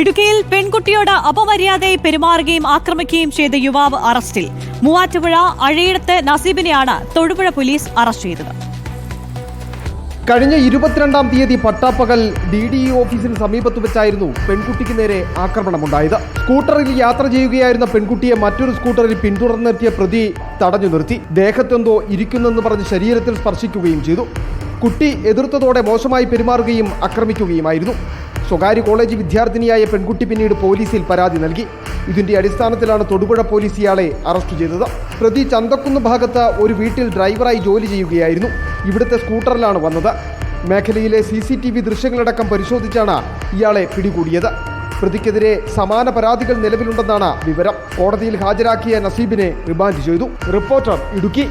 ഇടുക്കിയിൽ പെൺകുട്ടിയോട് അപമര്യാദയെ പെരുമാറുകയും ആക്രമിക്കുകയും ചെയ്ത യുവാവ് അറസ്റ്റിൽ. മൂവാറ്റുപുഴ അഴയിടത്ത് നസീബിനെയാണ് തൊടുപുഴ പോലീസ് അറസ്റ്റ് ചെയ്തത്. കഴിഞ്ഞ ഇരുപത്തിരണ്ടാം തീയതി പട്ടാപ്പകൽ ഡി ഡി ഇ ഓഫീസിന് സമീപത്ത് വെച്ചായിരുന്നു പെൺകുട്ടിക്ക് നേരെ ആക്രമണമുണ്ടായത്. സ്കൂട്ടറിൽ യാത്ര ചെയ്യുകയായിരുന്ന പെൺകുട്ടിയെ മറ്റൊരു സ്കൂട്ടറിൽ പിന്തുടർന്നെത്തിയ പ്രതി തടഞ്ഞു നിർത്തി. ദേഹത്തെന്തോ ഇരിക്കുന്നെന്ന് പറഞ്ഞ് ശരീരത്തിൽ സ്പർശിക്കുകയും ചെയ്തു. കുട്ടി എതിർത്തതോടെ മോശമായി പെരുമാറുകയും ആക്രമിക്കുകയുമായിരുന്നു. സ്വകാര്യ കോളേജ് വിദ്യാർത്ഥിനിയായ പെൺകുട്ടി പിന്നീട് പോലീസിൽ പരാതി നൽകി. ഇതിന്റെ അടിസ്ഥാനത്തിലാണ് തൊടുപുഴ പോലീസ് ഇയാളെ അറസ്റ്റ് ചെയ്തത്. പ്രതി ചന്തക്കുന്ന് ഭാഗത്ത് ഒരു വീട്ടിൽ ഡ്രൈവറായി ജോലി ചെയ്യുകയായിരുന്നു. ഇവിടുത്തെ സ്കൂട്ടറിലാണ് വന്നത്. മേഖലയിലെ സി സി ടി വി ദൃശ്യങ്ങളടക്കം പരിശോധിച്ചാണ് ഇയാളെ പിടികൂടിയത്. പ്രതിക്കെതിരെ സമാന പരാതികൾ നിലവിലുണ്ടെന്നാണ് വിവരം. കോടതിയിൽ ഹാജരാക്കിയ നസീബിനെ റിമാൻഡ് ചെയ്തു. റിപ്പോർട്ടർ ഇടുക്കി.